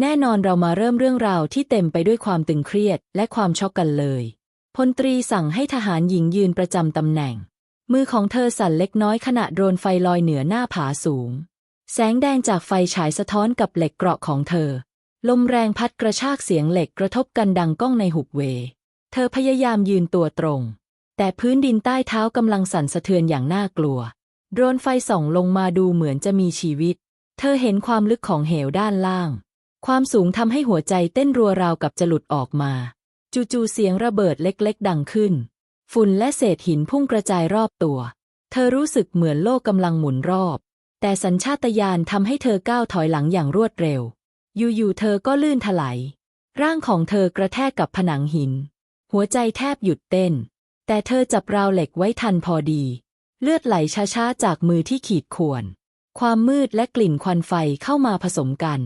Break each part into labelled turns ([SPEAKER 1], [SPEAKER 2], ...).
[SPEAKER 1] แน่นอนเรามาเริ่มเรื่องราวที่เต็มไปด้วยความตึงเครียดและความช็อกกันเลย พลตรีสั่งให้ทหารหญิงยืนประจำตำแหน่ง มือของเธอสั่นเล็กน้อยขณะโดนไฟลอยเหนือหน้าผาสูง แสงแดงจากไฟฉายสะท้อนกับเหล็กเกราะของเธอ ลมแรงพัดกระชากเสียงเหล็กกระทบกันดังก้องในหุบเว เธอพยายามยืนตัวตรง แต่พื้นดินใต้เท้ากำลังสั่นสะเทือนอย่างน่ากลัว โดรนไฟส่องลงมาดูเหมือนจะมีชีวิต เธอเห็นความลึกของเหวด้านล่าง ความสูงทำให้หัวใจเต้นรัวราวกับจะหลุดออกมา จู่ๆเสียงระเบิดเล็กๆ ดังขึ้น ฝุ่นและเศษหินพุ่งกระจายรอบตัว เธอรู้สึกเหมือนโลกกำลังหมุนรอบ แต่สัญชาตญาณทำให้เธอก้าวถอยหลังอย่างรวดเร็ว อยู่ๆเธอก็ลื่นถลายร่างของเธอกระแทกกับผนังหิน หัวใจแทบหยุดเต้น แต่เธอจับราวเหล็กไว้ทันพอดี เลือดไหลช้าๆ จากมือที่ขีดข่วน ความมืดและกลิ่นควันไฟเข้ามาผสมกัน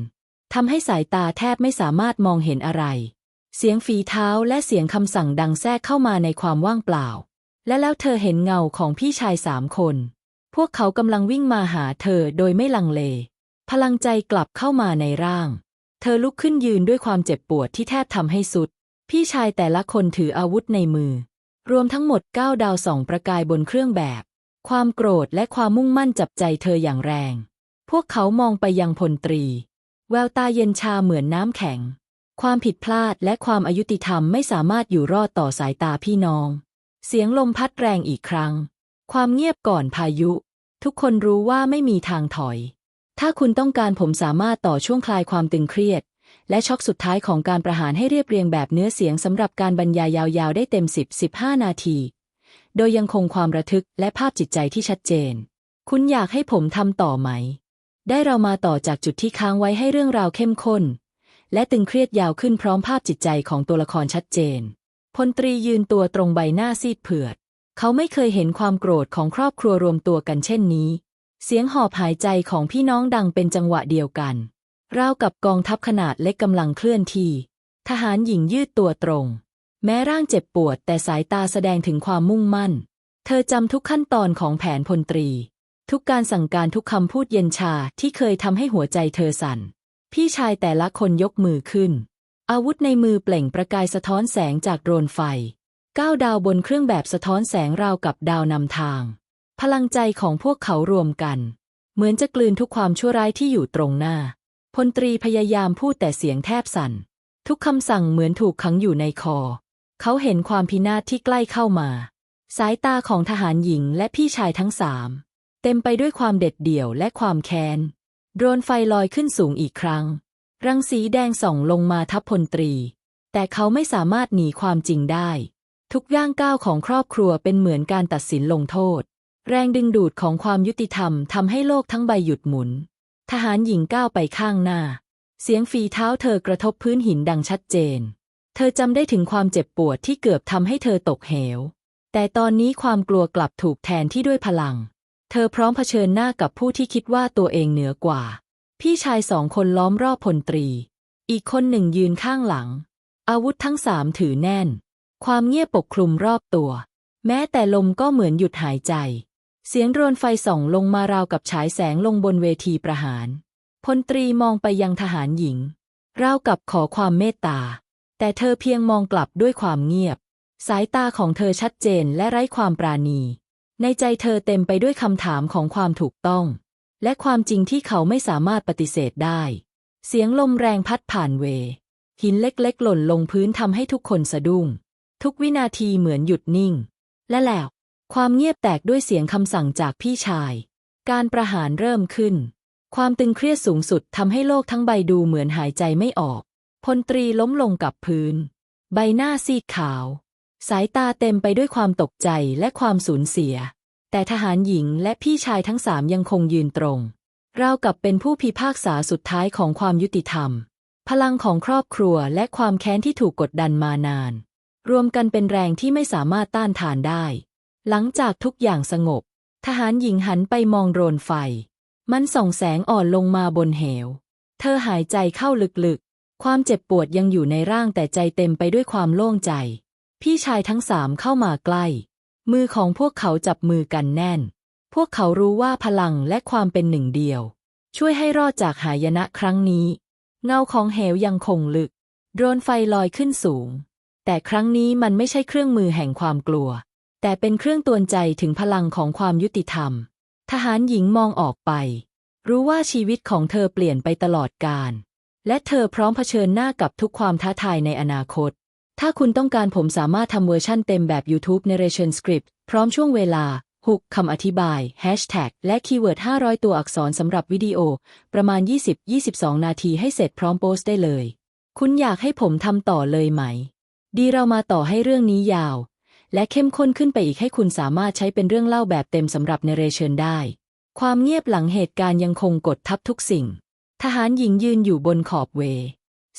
[SPEAKER 1] ทำให้สายตาแทบไม่สามารถมองเห็นอะไร เสียงฝีเท้าและเสียงคำสั่งดังแทรกเข้ามาในความว่างเปล่า และแล้วเธอเห็นเงาของพี่ชายสามคน พวกเขากำลังวิ่งมาหาเธอโดยไม่ลังเล พลังใจกลับเข้ามาในร่าง เธอลุกขึ้นยืนด้วยความเจ็บปวดที่แทบทำให้สุด พี่ชายแต่ละคนถืออาวุธในมือ รวมทั้งหมดเก้าดาวสองประกายบนเครื่องแบบ ความโกรธและความมุ่งมั่นจับใจเธออย่างแรง พวกเขามองไปยังพลตรี แววตาเย็นชาเหมือนน้ำแข็ง ความผิดพลาดและความอายุติธรรมไม่สามารถอยู่รอดต่อสายตาพี่น้อง เสียงลมพัดแรงอีกครั้ง ความเงียบก่อนพายุ ทุกคนรู้ว่าไม่มีทางถอย ถ้าคุณต้องการผมสามารถต่อช่วงคลายความตึงเครียด และช็อกสุดท้ายของการประหารให้เรียบเรียงแบบเนื้อเสียงสำหรับการบรรยายยาวๆได้เต็ม 10-15 นาที โดยยังคงความระทึกและภาพจิตใจที่ชัดเจน คุณอยากให้ผมทำต่อไหม ได้เรามาต่อจากจุดที่ค้างไว้ให้เรื่องราวเข้มข้น และตึงเครียดยาวขึ้นพร้อมภาพจิตใจของตัวละครชัดเจน พลตรียืนตัวตรงใบหน้าซีดเผือด เขาไม่เคยเห็นความโกรธของครอบครัวรวมตัวกันเช่นนี้ เสียงหอบหายใจของพี่น้องดังเป็นจังหวะเดียวกัน ราวกับกองทัพขนาดเล็กกำลังเคลื่อนที่ ทหารหญิงยืดตัวตรง แม้ร่างเจ็บปวดแต่สายตาแสดงถึงความมุ่งมั่น เธอจำทุกขั้นตอนของแผนพลตรี ทุกการสั่งการทุกคำพูดเย็นชาที่เคยทำให้หัวใจเธอสั่น พี่ชายแต่ละคนยกมือขึ้น อาวุธในมือเปล่งประกายสะท้อนแสงจากโดรนไฟก้าวดาวบนเครื่องแบบสะท้อนแสงราวกับดาวนำทาง พลังใจของพวกเขารวมกัน เหมือนจะกลืนทุกความชั่วร้ายที่อยู่ตรงหน้า พลตรีพยายามพูดแต่เสียงแทบสั่น ทุกคำสั่งเหมือนถูกขังอยู่ในคอ เขาเห็นความพินาศที่ใกล้เข้ามา สายตาของทหารหญิงและพี่ชายทั้งสาม เต็มไปด้วยความเด็ดเดี่ยวและความแค้น โดรนไฟลอยขึ้นสูงอีกครั้ง รังสีแดงส่องลงมาทับพลตรี แต่เขาไม่สามารถหนีความจริงได้ ทุกย่างก้าวของครอบครัวเป็นเหมือนการตัดสินลงโทษ แรงดึงดูดของความยุติธรรมทำให้โลกทั้งใบหยุดหมุน ทหารหญิงก้าวไปข้างหน้า เสียงฝีเท้าเธอกระทบพื้นหินดังชัดเจน เธอจำได้ถึงความเจ็บปวดที่เกือบทำให้เธอตกเหว แต่ตอนนี้ความกลัวกลับถูกแทนที่ด้วยพลัง เธอพร้อมเผชิญหน้ากับผู้ที่คิดว่าตัวเองเหนือกว่า พี่ชายสองคนล้อมรอบพลตรี อีกคนหนึ่งยืนข้างหลัง อาวุธทั้งสามถือแน่น ความเงียบปกคลุมรอบตัว แม้แต่ลมก็เหมือนหยุดหายใจ เสียงโรนไฟส่องลงมาราวกับฉายแสงลงบนเวทีประหารพลตรีมองไปยังทหารหญิง ราวกับขอความเมตตา แต่เธอเพียงมองกลับด้วยความเงียบ สายตาของเธอชัดเจนและไร้ความปราณี ในใจเธอเต็มไปด้วยคำถามของความถูกต้อง และความจริงที่เขาไม่สามารถปฏิเสธได้ เสียงลมแรงพัดผ่านเว หินเล็กๆ หล่นลงพื้นทำให้ทุกคนสะดุ้ง ทุกวินาทีเหมือนหยุดนิ่ง และแล้ว ความเงียบแตกด้วยเสียงคำสั่งจากพี่ชาย การประหารเริ่มขึ้น ความตึงเครียดสูงสุดทำให้โลกทั้งใบดูเหมือนหายใจไม่ออกพลตรีล้มลงกับพื้น ใบหน้าซีดขาว สายตาเต็มไปด้วยความตกใจและความสูญเสีย แต่ทหารหญิงและพี่ชายทั้งสามยังคงยืนตรง ราวกับเป็นผู้พิพากษาสุดท้ายของความยุติธรรม พลังของครอบครัวและความแค้นที่ถูกกดดันมานาน รวมกันเป็นแรงที่ไม่สามารถต้านทานได้ หลังจากทุกอย่างสงบ ทหารหญิงหันไปมองโรนไฟ มันส่องแสงอ่อนลงมาบนเหว เธอหายใจเข้าลึกๆ ความเจ็บปวดยังอยู่ในร่างแต่ใจเต็มไปด้วยความโล่งใจ พี่ชายทั้งสามเข้ามาใกล้ มือของพวกเขาจับมือกันแน่น พวกเขารู้ว่าพลังและความเป็นหนึ่งเดียว ช่วยให้รอดจากหายนะครั้งนี้ เงาของเหวยังคงลึก โดรนไฟลอยขึ้นสูง แต่ครั้งนี้มันไม่ใช่เครื่องมือแห่งความกลัว แต่เป็นเครื่องตวนใจถึงพลังของความยุติธรรม ทหารหญิงมองออกไป รู้ว่าชีวิตของเธอเปลี่ยนไปตลอดกาลและเธอพร้อมเผชิญหน้ากับทุกความท้าทายในอนาคต ถ้าคุณต้องการผมสามารถทำเวอร์ชั่นเต็มแบบ YouTube Narration Script พร้อมช่วงเวลาฮุกคำอธิบายแฮชแท็กและคีย์เวิร์ด 500 ตัวอักษรสำหรับวิดีโอ ประมาณ 20-22 นาทีให้เสร็จพร้อมโพสต์ได้เลย คุณอยากให้ผมทำต่อเลยไหม ดีเรามาต่อให้เรื่องนี้ยาว และเข้มข้นขึ้นไปอีกให้คุณสามารถใช้เป็นเรื่องเล่าแบบเต็มสำหรับเนเรเชนได้ ความเงียบหลังเหตุการณ์ยังคงกดทับทุกสิ่ง ทหารหญิงยืนอยู่บนขอบเว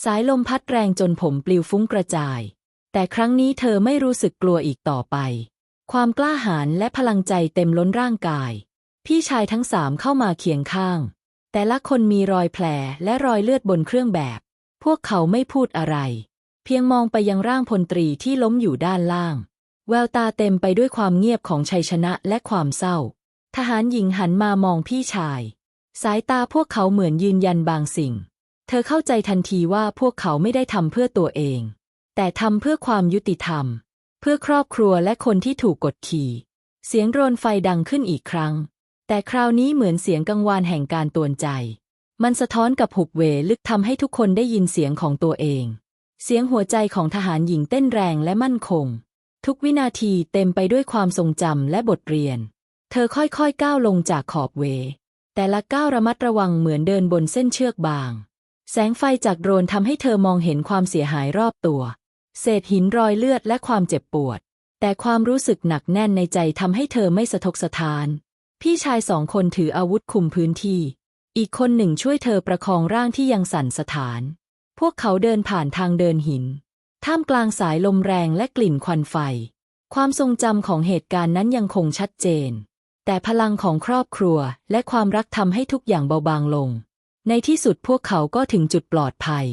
[SPEAKER 1] สายลมพัดแรงจนผมปลิวฟุ้งกระจาย แต่ครั้งนี้เธอไม่รู้สึกกลัวอีกต่อไป ความกล้าหาญและพลังใจเต็มล้นร่างกาย พี่ชายทั้งสามเข้ามาเคียงข้าง แต่ละคนมีรอยแผลและรอยเลือดบนเครื่องแบบ พวกเขาไม่พูดอะไร เพียงมองไปยังร่างพลตรีที่ล้มอยู่ด้านล่าง แววตาเต็มไปด้วยความเงียบของชัยชนะและความเศร้า ทหารหญิงหันมามองพี่ชาย สายตาพวกเขาเหมือนยืนยันบางสิ่ง เธอเข้าใจทันทีว่าพวกเขาไม่ได้ทำเพื่อตัวเอง แต่ทำเพื่อความยุติธรรม เพื่อครอบครัวและคนที่ถูกกดขี่ เสียงโรนไฟดังขึ้นอีกครั้ง แต่คราวนี้เหมือนเสียงกังวานแห่งการตวนใจ มันสะท้อนกับหุบเวลึกทำให้ทุกคนได้ยินเสียงของตัวเอง เสียงหัวใจของทหารหญิงเต้นแรงและมั่นคง ทุกวินาทีเต็มไปด้วยความทรงจำและบทเรียน เธอค่อยๆก้าวลงจากขอบเว แต่ละก้าวระมัดระวังเหมือนเดินบนเส้นเชือกบาง แสงไฟจากโดรนทำให้เธอมองเห็นความเสียหายรอบตัว เศษหินรอยเลือดและความเจ็บปวด แต่ความรู้สึกหนักแน่นในใจทำให้เธอไม่สะทกสะทาน พี่ชายสองคนถืออาวุธคุมพื้นที่ อีกคนหนึ่งช่วยเธอประคองร่างที่ยังสั่นสะท้าน พวกเขาเดินผ่านทางเดินหิน ท่ามกลางสายลมแรงและกลิ่นควันไฟ ความทรงจำของเหตุการณ์นั้นยังคงชัดเจน แต่พลังของครอบครัวและความรักทำให้ทุกอย่างเบาบางลง ในที่สุดพวกเขาก็ถึงจุดปลอดภัย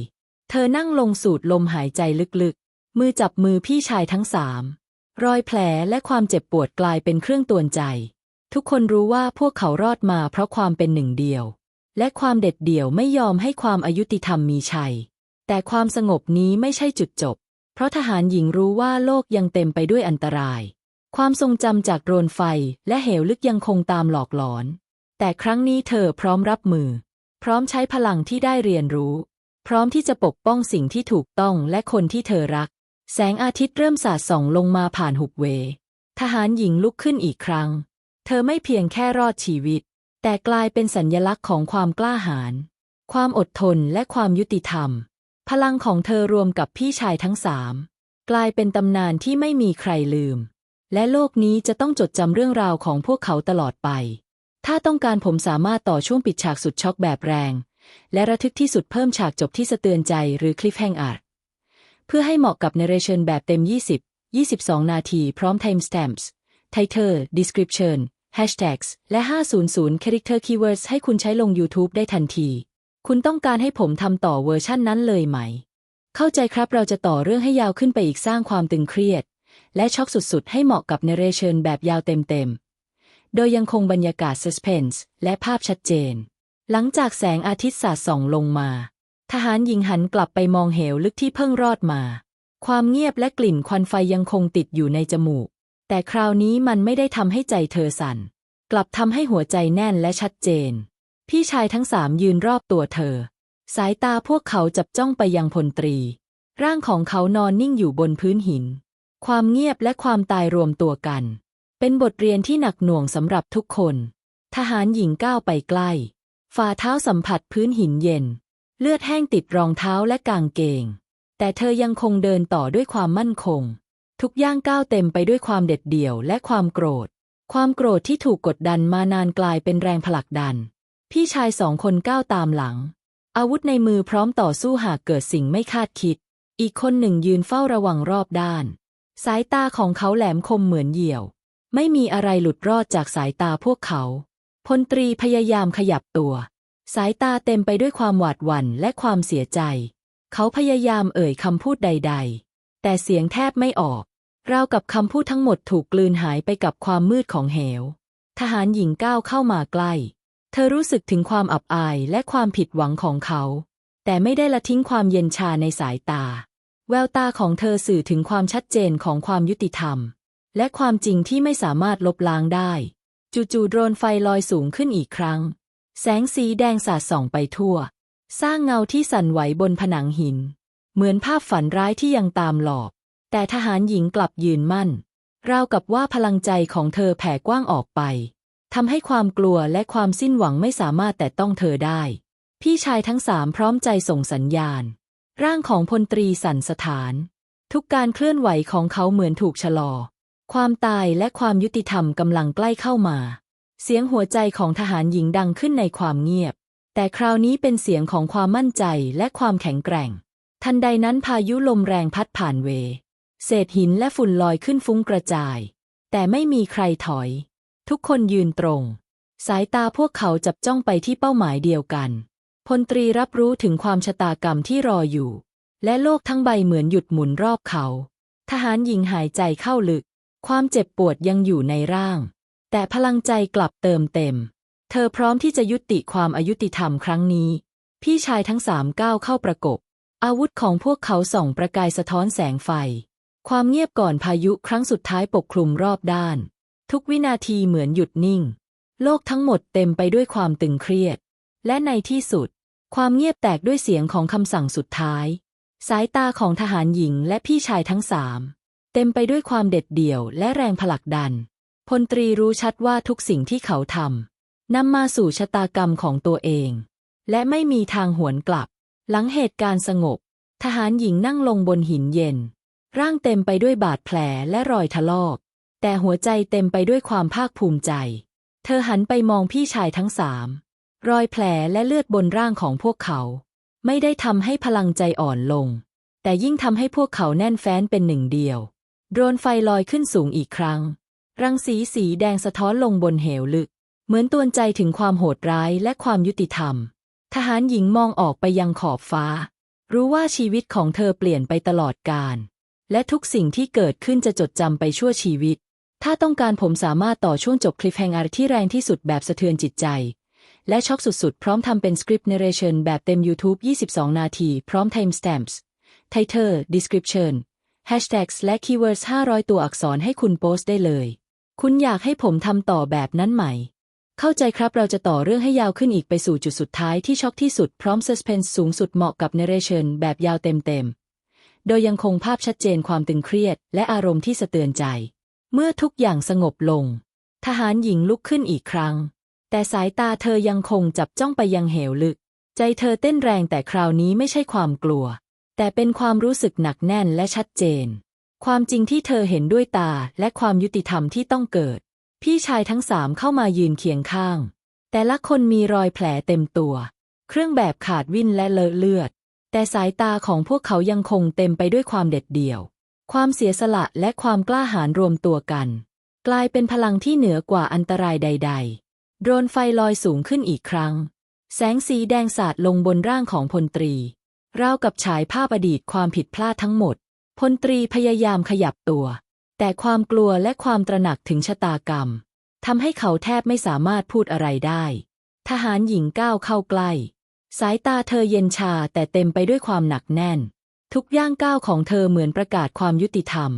[SPEAKER 1] เธอนั่งลงสูดลมหายใจลึกๆ มือจับมือพี่ชายทั้งสาม รอยแผลและความเจ็บปวดกลายเป็นเครื่องตวนใจ ทุกคนรู้ว่าพวกเขารอดมาเพราะความเป็นหนึ่งเดียว และความเด็ดเดี่ยวไม่ยอมให้ความอายุติธรรมมีชัย แต่ความสงบนี้ไม่ใช่จุดจบ เพราะทหารหญิงรู้ว่าโลกยังเต็มไปด้วยอันตราย ความทรงจำจากโดรนไฟและเหวลึกยังคงตามหลอกหลอน แต่ครั้งนี้เธอพร้อมรับมือ พร้อมใช้พลังที่ได้เรียนรู้ พร้อมที่จะปกป้องสิ่งที่ถูกต้องและคนที่เธอรัก แสงอาทิตย์เริ่มสาดส่องลงมาผ่านหุบเว ทหารหญิงลุกขึ้นอีกครั้ง เธอไม่เพียงแค่รอดชีวิต แต่กลายเป็นสัญญลักษณ์ของความกล้าหาญความอดทนและความยุติธรรม พลังของเธอรวมกับพี่ชายทั้งสามกลายเป็นตำนานที่ไม่มีใครลืม และโลกนี้จะต้องจดจำเรื่องราวของพวกเขาตลอดไป ถ้าต้องการผมสามารถต่อช่วงปิดฉากสุดช็อกแบบแรง และระทึกที่สุดเพิ่มฉากจบที่สะเตือนใจหรือคลิฟแฮงอาร์เพื่อให้เหมาะกับเนเรชันแบบเต็ม 20 22 นาทีพร้อม timestamps title description hashtags และ 500 character keywords ให้คุณใช้ลง YouTube ได้ทันที คุณต้องการให้ผมทำต่อเวอร์ชั่นนั้นเลยไหม เข้าใจครับเราจะต่อเรื่องให้ยาวขึ้นไปอีกสร้างความตึงเครียด และช็อกสุดๆ ให้เหมาะกับเนเรชันแบบยาวเต็มๆ โดยยังคงบรรยากาศ suspense และภาพชัดเจน หลังจากแสงอาทิตย์สาดส่องลงมา ทหารหญิงหันกลับไปมองเหวลึกที่เพิ่งรอดมา ความเงียบและกลิ่นควันไฟยังคงติดอยู่ในจมูก แต่คราวนี้มันไม่ได้ทำให้ใจเธอสั่น กลับทำให้หัวใจแน่นและชัดเจน พี่ชายทั้งสามยืนรอบตัวเธอ สายตาพวกเขาจับจ้องไปยังพลตรี ร่างของเขานอนนิ่งอยู่บนพื้นหิน ความเงียบและความตายรวมตัวกัน เป็นบทเรียนที่หนักหน่วงสำหรับทุกคน ทหารหญิงก้าวไปใกล้ ฝ่าเท้าสัมผัสพื้นหินเย็น เลือดแห้งติดรองเท้าและกางเกง แต่เธอยังคงเดินต่อด้วยความมั่นคง ทุกย่างก้าวเต็มไปด้วยความเด็ดเดี่ยวและความโกรธ ความโกรธที่ถูกกดดันมานานกลายเป็นแรงผลักดัน พี่ชายสองคนก้าวตามหลัง อาวุธในมือพร้อมต่อสู้หากเกิดสิ่งไม่คาดคิด อีกคนหนึ่งยืนเฝ้าระวังรอบด้าน สายตาของเขาแหลมคมเหมือนเหยี่ยว ไม่มีอะไรหลุดรอดจากสายตาพวกเขา พลตรีพยายามขยับตัว สายตาเต็มไปด้วยความหวาดหวั่นและความเสียใจ เขาพยายามเอ่ยคำพูดใด ๆ แต่เสียงแทบไม่ออก ราวกับคำพูดทั้งหมดถูกกลืนหายไปกับความมืดของเหว ทหารหญิงก้าวเข้ามาใกล้ เธอรู้สึกถึงความอับอายและความผิดหวังของเขา แต่ไม่ได้ละทิ้งความเย็นชาในสายตา แววตาของเธอสื่อถึงความชัดเจนของความยุติธรรม และความจริงที่ไม่สามารถลบล้างได้ จู่ๆโดรนไฟลอยสูงขึ้นอีกครั้ง แสงสีแดงสาดส่องไปทั่ว สร้างเงาที่สั่นไหวบนผนังหิน เหมือนภาพฝันร้ายที่ยังตามหลอก แต่ทหารหญิงกลับยืนมั่น ราวกับว่าพลังใจของเธอแผ่กว้างออกไปทำให้ความกลัวและความสิ้นหวังไม่สามารถแต่ต้องเธอได้ พี่ชายทั้งสามพร้อมใจส่งสัญญาณ ร่างของพลตรีสั่นสถาน ทุกการเคลื่อนไหวของเขาเหมือนถูกชะลอ ความตายและความยุติธรรมกำลังใกล้เข้ามา เสียงหัวใจของทหารหญิงดังขึ้นในความเงียบ แต่คราวนี้เป็นเสียงของความมั่นใจและความแข็งแกร่ง ทันใดนั้นพายุลมแรงพัดผ่านเว เศษหินและฝุ่นลอยขึ้นฟุ้งกระจาย แต่ไม่มีใครถอย ทุกคนยืนตรง สายตาพวกเขาจับจ้องไปที่เป้าหมายเดียวกัน พลตรีรับรู้ถึงความชะตากรรมที่รออยู่ และโลกทั้งใบเหมือนหยุดหมุนรอบเขา ทหารหญิงหายใจเข้าลึก ความเจ็บปวดยังอยู่ในร่าง แต่พลังใจกลับเติมเต็ม เธอพร้อมที่จะยุติความอายุติธรรมครั้งนี้ พี่ชายทั้งสามก้าวเข้าประกบ อาวุธของพวกเขาส่องประกายสะท้อนแสงไฟ ความเงียบก่อนพายุครั้งสุดท้ายปกคลุมรอบด้าน ทุกวินาทีเหมือนหยุดนิ่ง โลกทั้งหมดเต็มไปด้วยความตึงเครียด และในที่สุด ความเงียบแตกด้วยเสียงของคำสั่งสุดท้าย สายตาของทหารหญิงและพี่ชายทั้งสาม เต็มไปด้วยความเด็ดเดี่ยวและแรงผลักดัน พลตรีรู้ชัดว่าทุกสิ่งที่เขาทำนำมาสู่ชะตากรรมของตัวเอง และไม่มีทางหวนกลับ หลังเหตุการณ์สงบ ทหารหญิงนั่งลงบนหินเย็น ร่างเต็มไปด้วยบาดแผลและรอยถลอก แต่หัวใจเต็มไปด้วยความภาคภูมิใจ เธอหันไปมองพี่ชายทั้งสามรอยแผลและเลือดบนร่างของพวกเขา ไม่ได้ทำให้พลังใจอ่อนลง แต่ยิ่งทำให้พวกเขาแน่นแฟ้นเป็นหนึ่งเดียว โดรนไฟลอยขึ้นสูงอีกครั้ง รังสีสีแดงสะท้อนลงบนเหวลึก เหมือนตวนใจถึงความโหดร้ายและความยุติธรรม ทหารหญิงมองออกไปยังขอบฟ้า รู้ว่าชีวิตของเธอเปลี่ยนไปตลอดกาลและทุกสิ่งที่เกิดขึ้นจะจดจำไปชั่วชีวิต ถ้าต้องการผมสามารถต่อช่วงจบคลิปแฮงอาร์ที่แรงที่สุดแบบสะเทือนจิตใจ และช็อกสุดๆ พร้อมทำเป็นสคริปต์เนเรชันแบบเต็ม YouTube 22 นาที พร้อม Timestamps Title Description Hashtags และ Keywords 500 ตัวอักษรให้คุณโพสต์ได้เลย คุณอยากให้ผมทำต่อแบบนั้นไหม เข้าใจครับเราจะต่อเรื่องให้ยาวขึ้นอีกไปสู่จุดสุดท้ายที่ช็อกที่สุดพร้อม Suspense สูงสุดเหมาะกับ Narration แบบยาวเต็มๆ โดยยังคงภาพชัดเจนความตึงเครียด และอารมณ์ที่สะเตือนใจ เมื่อทุกอย่างสงบลง ทหารหญิงลุกขึ้นอีกครั้ง แต่สายตาเธอยังคงจับจ้องไปยังเหวลึก ใจเธอเต้นแรงแต่คราวนี้ไม่ใช่ความกลัว แต่เป็นความรู้สึกหนักแน่นและชัดเจน ความจริงที่เธอเห็นด้วยตาและความยุติธรรมที่ต้องเกิด พี่ชายทั้งสามเข้ามายืนเคียงข้าง แต่ละคนมีรอยแผลเต็มตัว เครื่องแบบขาดวิ่นและเลอะเลือด แต่สายตาของพวกเขายังคงเต็มไปด้วยความเด็ดเดี่ยว ความเสียสละและความกล้าหาญรวมตัวกัน กลายเป็นพลังที่เหนือกว่าอันตรายใด ๆ โดรนไฟลอยสูงขึ้นอีกครั้ง แสงสีแดงสาดลงบนร่างของพลตรี ราวกับฉายภาพอดีตความผิดพลาดทั้งหมด พลตรีพยายามขยับตัว แต่ความกลัวและความตระหนักถึงชะตากรรมทำให้เขาแทบไม่สามารถพูดอะไรได้ ทหารหญิงก้าวเข้าใกล้ สายตาเธอเย็นชาแต่เต็มไปด้วยความหนักแน่น ทุกย่างก้าวของเธอเหมือนประกาศความยุติธรรม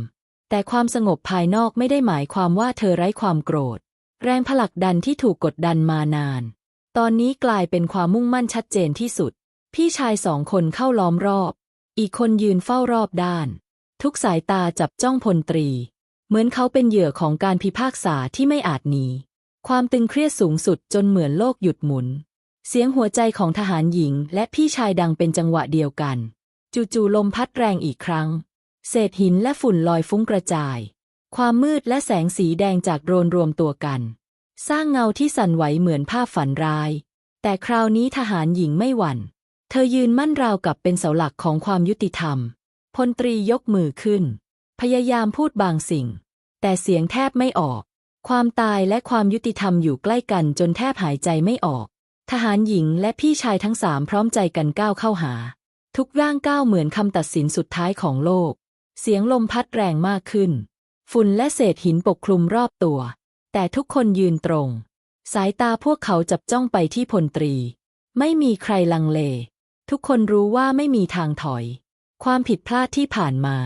[SPEAKER 1] แต่ความสงบภายนอกไม่ได้หมายความว่าเธอไร้ความโกรธ แรงผลักดันที่ถูกกดดันมานาน ตอนนี้กลายเป็นความมุ่งมั่นชัดเจนที่สุด พี่ชายสองคนเข้าล้อมรอบ อีกคนยืนเฝ้ารอบด้าน ทุกสายตาจับจ้องพลตรี เหมือนเขาเป็นเหยื่อของการพิพากษาที่ไม่อาจหนี ความตึงเครียดสูงสุดจนเหมือนโลกหยุดหมุน เสียงหัวใจของทหารหญิงและพี่ชายดังเป็นจังหวะเดียวกัน จู่ๆลมพัดแรงอีกครั้ง เศษหินและฝุ่นลอยฟุ้งกระจาย ความมืดและแสงสีแดงจากโดรนรวมตัวกัน สร้างเงาที่สั่นไหวเหมือนภาพฝันร้าย แต่คราวนี้ทหารหญิงไม่หวั่น เธอยืนมั่นราวกับเป็นเสาหลักของความยุติธรรม พลตรียกมือขึ้น พยายามพูดบางสิ่ง แต่เสียงแทบไม่ออก ความตายและความยุติธรรมอยู่ใกล้กันจนแทบหายใจไม่ออก ทหารหญิงและพี่ชายทั้งสามพร้อมใจกันก้าวเข้าหา ทุกร่างก้าวเหมือนคำตัดสินสุดท้ายของโลก เสียงลมพัดแรงมากขึ้น ฝุ่นและเศษหินปกคลุมรอบตัว แต่ทุกคนยืนตรง สายตาพวกเขาจับจ้องไปที่พลตรี ไม่มีใครลังเล ทุกคนรู้ว่าไม่มีทางถอย ความผิดพลาดที่ผ่านมา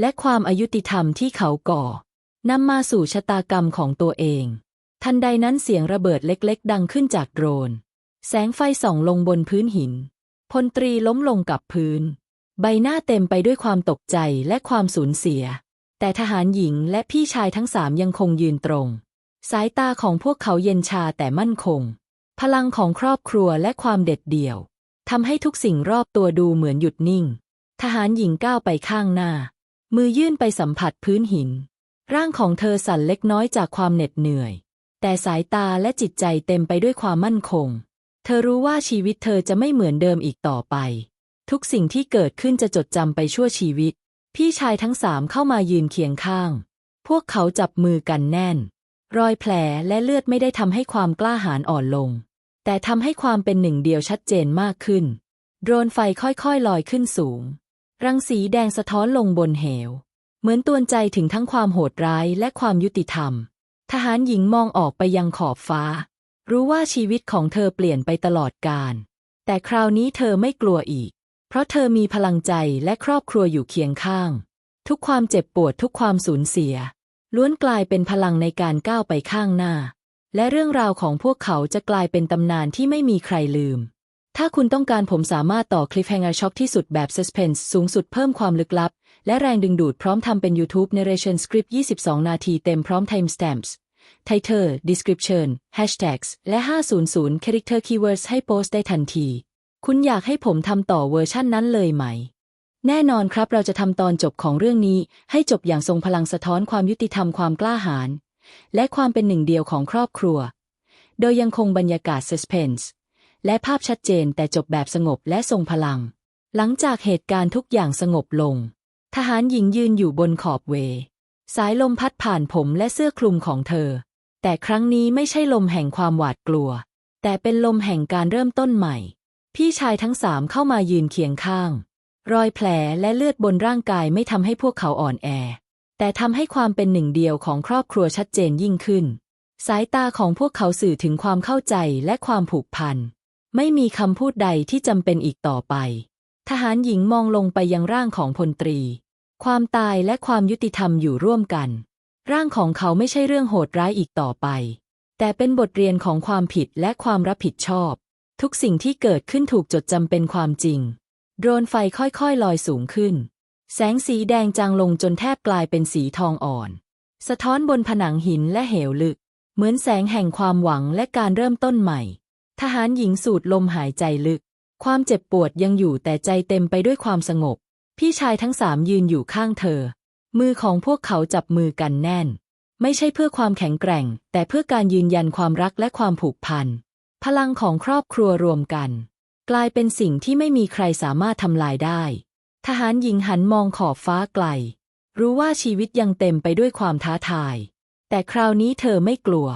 [SPEAKER 1] และความอายุติธรรมที่เขาก่อนำมาสู่ชะตากรรมของตัวเอง ทันใดนั้นเสียงระเบิดเล็กๆ ดังขึ้นจากโดรน แสงไฟส่องลงบนพื้นหิน พลตรีล้มลงกับพื้น ใบหน้าเต็มไปด้วยความตกใจและความสูญเสีย แต่ทหารหญิงและพี่ชายทั้งสามยังคงยืนตรง สายตาของพวกเขาเย็นชาแต่มั่นคง พลังของครอบครัวและความเด็ดเดี่ยว ทำให้ทุกสิ่งรอบตัวดูเหมือนหยุดนิ่ง ทหารหญิงก้าวไปข้างหน้า มือยื่นไปสัมผัสพื้นหิน ร่างของเธอสั่นเล็กน้อยจากความเหน็ดเหนื่อย แต่สายตาและจิตใจเต็มไปด้วยความมั่นคง เธอรู้ว่าชีวิตเธอจะไม่เหมือนเดิมอีกต่อไป ทุกสิ่งที่เกิดขึ้นจะจดจำไปชั่วชีวิต พี่ชายทั้งสามเข้ามายืนเคียงข้าง พวกเขาจับมือกันแน่น รอยแผลและเลือดไม่ได้ทำให้ความกล้าหาญอ่อนลง แต่ทำให้ความเป็นหนึ่งเดียวชัดเจนมากขึ้น โดรนไฟค่อยๆลอยขึ้นสูง รังสีแดงสะท้อนลงบนเหว เหมือนตวนใจถึงทั้งความโหดร้ายและความยุติธรรม ทหารหญิงมองออกไปยังขอบฟ้า รู้ว่าชีวิตของเธอเปลี่ยนไปตลอดกาลแต่คราวนี้เธอไม่กลัวอีก เพราะเธอมีพลังใจและครอบครัวอยู่เคียงข้าง ทุกความเจ็บปวดทุกความสูญเสีย ล้วนกลายเป็นพลังในการก้าวไปข้างหน้า และเรื่องราวของพวกเขาจะกลายเป็นตำนานที่ไม่มีใครลืม ถ้าคุณต้องการผมสามารถต่อคลิปแฮงเกอร์ช็อกที่สุดแบบ Suspense สูงสุดเพิ่มความลึกลับ และแรงดึงดูดพร้อมทำเป็น YouTube Narration Script 22 นาทีเต็มพร้อม Timestamps Title Description Hashtags และ 500 Character Keywords ให้โพสต์ได้ทันที คุณอยากให้ผมทำต่อเวอร์ชั่นนั้นเลยไหมแน่นอนครับเราจะทำตอนจบของเรื่องนี้ ให้จบอย่างทรงพลังสะท้อนความยุติธรรมความกล้าหาญ และความเป็นหนึ่งเดียวของครอบครัว โดยยังคงบรรยากาศ Suspense และภาพชัดเจนแต่จบแบบสงบและทรงพลัง หลังจากเหตุการณ์ทุกอย่างสงบลง ทหารหญิงยืนอยู่บนขอบเว สายลมพัดผ่านผมและเสื้อคลุมของเธอ แต่ครั้งนี้ไม่ใช่ลมแห่งความหวาดกลัว แต่เป็นลมแห่งการเริ่มต้นใหม่ พี่ชายทั้งสามเข้ามายืนเคียงข้าง รอยแผลและเลือดบนร่างกายไม่ทำให้พวกเขาอ่อนแอ แต่ทำให้ความเป็นหนึ่งเดียวของครอบครัวชัดเจนยิ่งขึ้น สายตาของพวกเขาสื่อถึงความเข้าใจและความผูกพัน ไม่มีคำพูดใดที่จำเป็นอีกต่อไป ทหารหญิงมองลงไปยังร่างของพลตรี ความตายและความยุติธรรมอยู่ร่วมกัน ร่างของเขาไม่ใช่เรื่องโหดร้ายอีกต่อไป แต่เป็นบทเรียนของความผิดและความรับผิดชอบ ทุกสิ่งที่เกิดขึ้นถูกจดจำเป็นความจริง โดรนไฟค่อยๆ ลอยสูงขึ้น แสงสีแดงจางลงจนแทบกลายเป็นสีทองอ่อน สะท้อนบนผนังหินและเหวลึก เหมือนแสงแห่งความหวังและการเริ่มต้นใหม่ ทหารหญิงสูดลมหายใจลึก ความเจ็บปวดยังอยู่แต่ใจเต็มไปด้วยความสงบ พี่ชายทั้งสามยืนอยู่ข้างเธอ มือของพวกเขาจับมือกันแน่น ไม่ใช่เพื่อความแข็งแกร่ง แต่เพื่อการยืนยันความรักและความผูกพัน พลังของครอบครัวรวมกัน กลายเป็นสิ่งที่ไม่มีใครสามารถทำลายได้ ทหารหญิงหันมองขอบฟ้าไกล รู้ว่าชีวิตยังเต็มไปด้วยความท้าทาย แต่คราวนี้เธอไม่กลัว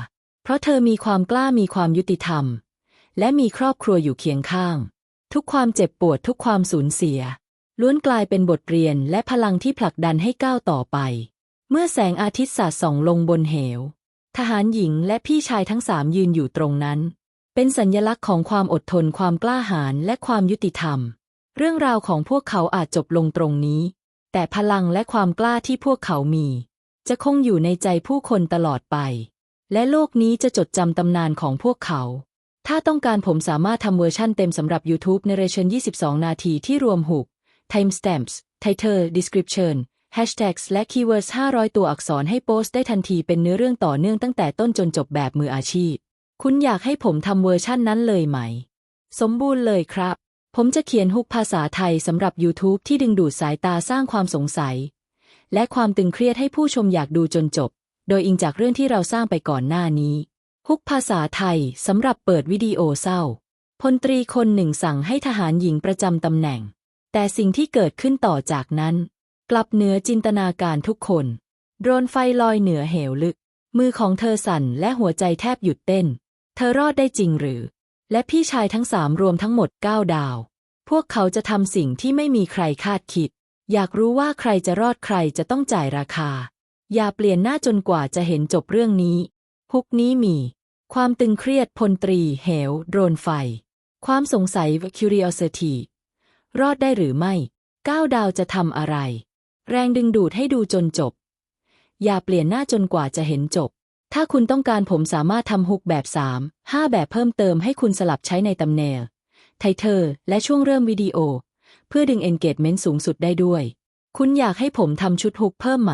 [SPEAKER 1] เพราะเธอมีความกล้ามีความยุติธรรม และมีครอบครัวอยู่เคียงข้าง ทุกความเจ็บปวดทุกความสูญเสีย ล้วนกลายเป็นบทเรียนและพลังที่ผลักดันให้ก้าวต่อไป เมื่อแสงอาทิตย์สาดส่องลงบนเหว ทหารหญิงและพี่ชายทั้งสามยืนอยู่ตรงนั้น เป็นสัญญลักษณ์ของความอดทนความกล้าหาญและความยุติธรรม เรื่องราวของพวกเขาอาจจบลงตรงนี้ แต่พลังและความกล้าที่พวกเขามี จะคงอยู่ในใจผู้คนตลอดไป และโลกนี้จะจดจำตำนานของพวกเขา ถ้าต้องการผมสามารถทำเวอร์ชั่นเต็มสำหรับ YouTube Narration 22 นาทีที่รวมหุก Timestamps Title Description Hashtags และ Keywords 500 ตัวอักษรให้โพสต์ได้ทันทีเป็นเนื้อเรื่องต่อเนื่องตั้งแต่ต้นจนจบแบบมืออาชีพ คุณอยากให้ผมทำเวอร์ชั่นนั้นเลยไหม สมบูรณ์เลยครับ ผมจะเขียนฮุกภาษาไทยสำหรับ YouTube ที่ดึงดูดสายตาสร้างความสงสัย และความตึงเครียดให้ผู้ชมอยากดูจนจบ โดยอิงจากเรื่องที่เราสร้างไปก่อนหน้านี้ฮุกภาษาไทยสำหรับเปิดวิดีโอเศร้าพลตรีคนหนึ่งสั่งให้ทหารหญิงประจำตำแหน่ง แต่สิ่งที่เกิดขึ้นต่อจากนั้น กลับเหนือจินตนาการทุกคน โดรนไฟลอยเหนือเหวลึก มือของเธอสั่นและหัวใจแทบหยุดเต้น เธอรอดได้จริงหรือ และพี่ชายทั้งสามรวมทั้งหมดเก้าดาว พวกเขาจะทำสิ่งที่ไม่มีใครคาดคิด อยากรู้ว่าใครจะรอดใครจะต้องจ่ายราคา อย่าเปลี่ยนหน้าจนกว่าจะเห็นจบเรื่องนี้ฮุกนี้มี ความตึงเครียดพลตรี เหว โดรนไฟ ความสงสัย curiosity รอดได้หรือไม่ก้าวดาวจะทำอะไร แรงดึงดูดให้ดูจนจบ อย่าเปลี่ยนหน้าจนกว่าจะเห็นจบ ถ้าคุณต้องการผมสามารถทำฮุกแบบ 3 5 แบบเพิ่มเติมให้คุณสลับใช้ในตำแหน่งไทเทอร์และช่วงเริ่มวิดีโอ เพื่อดึง engagement สูงสุดได้ด้วย คุณอยากให้ผมทำชุดฮุกเพิ่มไหม